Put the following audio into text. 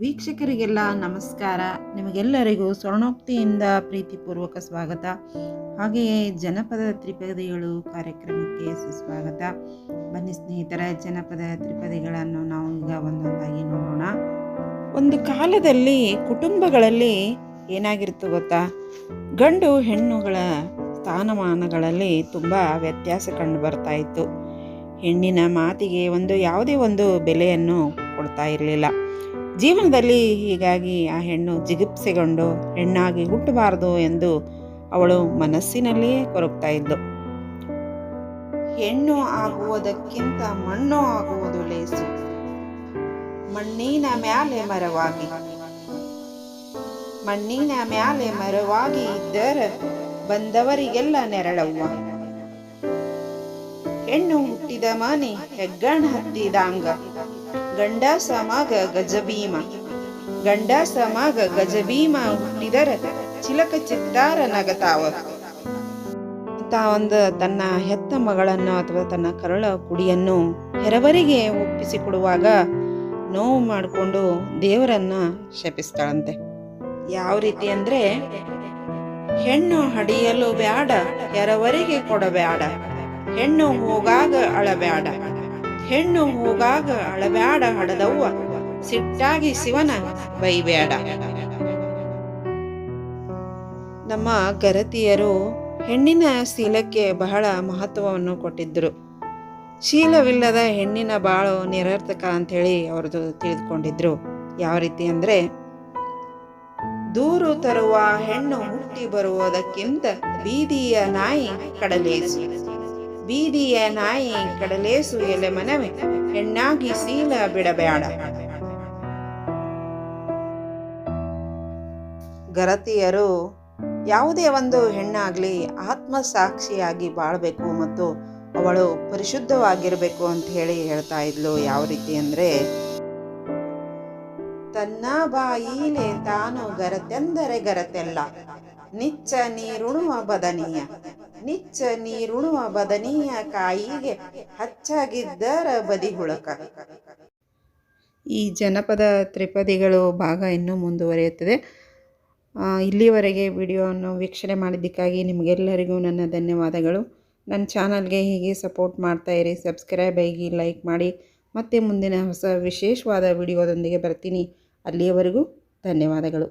ವೀಕ್ಷಕರಿಗೆಲ್ಲ ನಮಸ್ಕಾರ. ನಿಮಗೆಲ್ಲರಿಗೂ ಸ್ವರ್ಣೋಕ್ತಿಯಿಂದ ಪ್ರೀತಿಪೂರ್ವಕ ಸ್ವಾಗತ. ಹಾಗೆಯೇ ಜನಪದ ತ್ರಿಪದಿಗಳು ಕಾರ್ಯಕ್ರಮಕ್ಕೆ ಸುಸ್ವಾಗತ. ಬನ್ನಿ ಸ್ನೇಹಿತರ, ಜನಪದ ತ್ರಿಪದಿಗಳನ್ನು ನಾವು ಈಗ ಒಂದೊಂದಾಗಿ ನೋಡೋಣ. ಒಂದು ಕಾಲದಲ್ಲಿ ಕುಟುಂಬಗಳಲ್ಲಿ ಏನಾಗಿರುತ್ತೆ ಗೊತ್ತಾ? ಗಂಡು ಹೆಣ್ಣುಗಳ ಸ್ಥಾನಮಾನಗಳಲ್ಲಿ ತುಂಬ ವ್ಯತ್ಯಾಸ ಕಂಡು ಬರ್ತಾ ಇತ್ತು. ಹೆಣ್ಣಿನ ಮಾತಿಗೆ ಒಂದು ಯಾವುದೇ ಒಂದು ಬೆಲೆಯನ್ನು ಕೊಡ್ತಾ ಇರಲಿಲ್ಲ. ಜೀವನದಲ್ಲಿ ಹೀಗಾಗಿ ಆ ಹೆಣ್ಣು ಜಿಗುಪ್ಸೆಗೊಂಡು ಹೆಣ್ಣಾಗಿ ಹುಟ್ಟಬಾರದು ಎಂದು ಅವಳು ಮನಸ್ಸಿನಲ್ಲಿಯೇ ಕೊರಗ್ತಾ ಇದ್ಲು. ಹೆಣ್ಣು ಆಗುವುದಕ್ಕಿಂತ ಮಣ್ಣು ಆಗುವುದು ಲೇಸು. ಮಣ್ಣಿನ ಮ್ಯಾಲೆ ಮರವಾಗಿ. ಮಣ್ಣಿನ ಮ್ಯಾಲೆ ಮರವಾಗಿ ಇದ್ದರೆ ಬಂದವರಿಗೆಲ್ಲ ನೆರಳವ್ವ. ಹೆಣ್ಣು ಹುಟ್ಟಿದ ಮಾನೆ ಹೆಗ್ಗಣ ಹತ್ತಿದಾಂಗ. ಗಂಡ ಸಮಾಗ ಗಜಭೀಮ. ಗಂಡ ಸಮಾಗ ಗಜಭೀಮ ಹುಟ್ಟಿದರ ಚಿಲಕ ಚಿತ್ತಾರ ನಗತಾವ. ತಾ ಒಂದು ತನ್ನ ಹೆತ್ತ ಮಗಳನ್ನು ಅಥವಾ ತನ್ನ ಕರಳ ಕುಡಿಯನ್ನು ಹೆರವರಿಗೆ ಒಪ್ಪಿಸಿಕೊಡುವಾಗ ನೋವು ಮಾಡಿಕೊಂಡು ದೇವರನ್ನ ಶಪಿಸ್ತಾಳಂತೆ. ಯಾವ ರೀತಿ ಅಂದ್ರೆ, ಹೆಣ್ಣು ಹಡಿಯಲು ಬ್ಯಾಡ ಎರವರಿಗೆ ಕೊಡಬ್ಯಾಡ ಹೆಣ್ಣು ಹೋಗಾಗ ಅಳಬ್ಯಾಡ. ಹೆಣ್ಣು ಹೋಗಾಗ ಅಳಬ್ಯಾಡ ಹಡದವ್ವ. ಸಿಟ್ಟಾಗಿ ಶಿವನ ಬೈಬ್ಯಾಡ. ನಮ್ಮ ಗರತಿಯರು ಹೆಣ್ಣಿನ ಶೀಲಕ್ಕೆ ಬಹಳ ಮಹತ್ವವನ್ನು ಕೊಟ್ಟಿದ್ದರು ಶೀಲವಿಲ್ಲದ ಹೆಣ್ಣಿನ ಬಾಳು ನಿರರ್ಥಕ ಅಂಥೇಳಿ ಅವ್ರದ್ದು ತಿಳಿದುಕೊಂಡಿದ್ರು. ಯಾವ ರೀತಿ ಅಂದರೆ, ದೂರು ತರುವ ಹೆಣ್ಣು ಹುಟ್ಟಿ ಬರುವುದಕ್ಕಿಂತ ಬೀದಿಯ ನಾಯಿ ಕಡಲೇಸು. ಬೀದಿಯ ನಾಯಿ ಕಡಲೇಸು ಎಲೆ ಮನವಿ. ಹೆಣ್ಣಾಗಿ ಸೀಲ ಬಿಡಬೇಡ. ಗರತಿಯರು, ಯಾವುದೇ ಒಂದು ಹೆಣ್ಣಾಗ್ಲಿ ಆತ್ಮಸಾಕ್ಷಿಯಾಗಿ ಬಾಳ್ಬೇಕು ಮತ್ತು ಅವಳು ಪರಿಶುದ್ಧವಾಗಿರಬೇಕು ಅಂತ ಹೇಳಿ ಹೇಳ್ತಾ ಇದ್ಲು. ಯಾವ ರೀತಿ ಅಂದ್ರೆ, ತನ್ನ ಬಾಯಿಲೆ ತಾನು ಗರತೆಂದರೆ ಗರತೆಲ್ಲ. ನಿಚ್ಚ ನೀರುಣುವ ಬದನೀಯ. ನಿಚ್ಚ ನೀರುಣುವ ಬದನಿಯ ಕಾಯಿಗೆ ಹಚ್ಚಾಗಿದ್ದರ ಬದಿಹುಳಕ ಈ ಜನಪದ ತ್ರಿಪದಿಗಳು ಭಾಗ ಇನ್ನೂ ಮುಂದುವರಿಯುತ್ತದೆ. ಇಲ್ಲಿವರೆಗೆ ವಿಡಿಯೋವನ್ನು ವೀಕ್ಷಣೆ ಮಾಡಿದ್ದಕ್ಕಾಗಿ ನಿಮಗೆಲ್ಲರಿಗೂ ನನ್ನ ಧನ್ಯವಾದಗಳು. ನನ್ನ ಚಾನಲ್ಗೆ ಹೀಗೆ ಸಪೋರ್ಟ್ ಮಾಡ್ತಾ ಇರಿ, ಸಬ್ಸ್ಕ್ರೈಬ್ ಆಗಿ ಲೈಕ್ ಮಾಡಿ, ಮತ್ತೆ ಮುಂದಿನ ಹೊಸ ವಿಶೇಷವಾದ ವಿಡಿಯೋದೊಂದಿಗೆ ಬರ್ತೀನಿ. ಅಲ್ಲಿಯವರೆಗೂ ಧನ್ಯವಾದಗಳು.